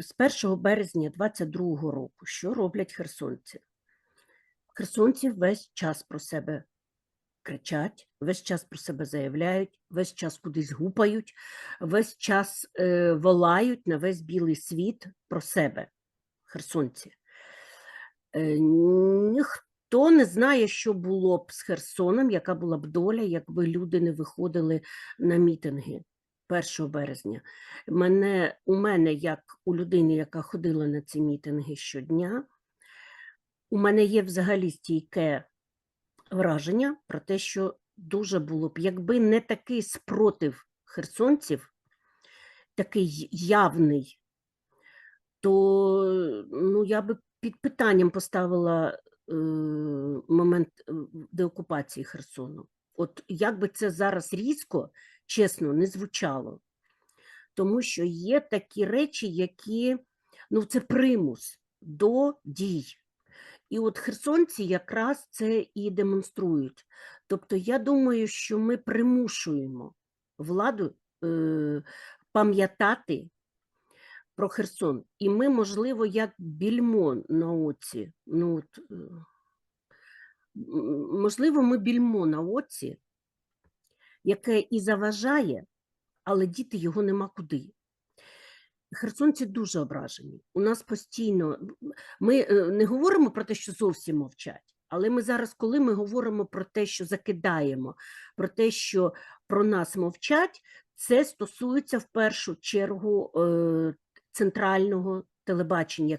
З 1 березня 22 року що роблять херсонці? Херсонці весь час про себе кричать, весь час про себе заявляють, весь час кудись гупають, весь час е, волають на весь білий світ про себе, херсонці. Е, ніхто не знає, що було б з Херсоном, яка була б доля, якби люди не виходили на мітинги 1 березня. Мене, у мене, як у людини, яка ходила на ці мітинги щодня, у мене є взагалі стійке враження про те, що дуже було б, якби не такий спротив херсонців, такий явний, то ну, я би під питанням поставила е, момент е, деокупації Херсону. От як би це зараз різко, чесно, не звучало. Тому що є такі речі, які ну, це примус до дій. І от херсонці якраз це і демонструють. Тобто, я думаю, що ми примушуємо владу е, пам'ятати про Херсон. І ми, можливо, як більмо на оці, ну, от, е, можливо, ми більмо на оці, яке і заважає, але діти його нема куди. Херсонці дуже ображені. У нас постійно ми е, не говоримо про те, що зовсім мовчать, але ми зараз, коли ми говоримо про те, що закидаємо, про те, що про нас мовчать, це стосується в першу чергу е, центрального телебачення,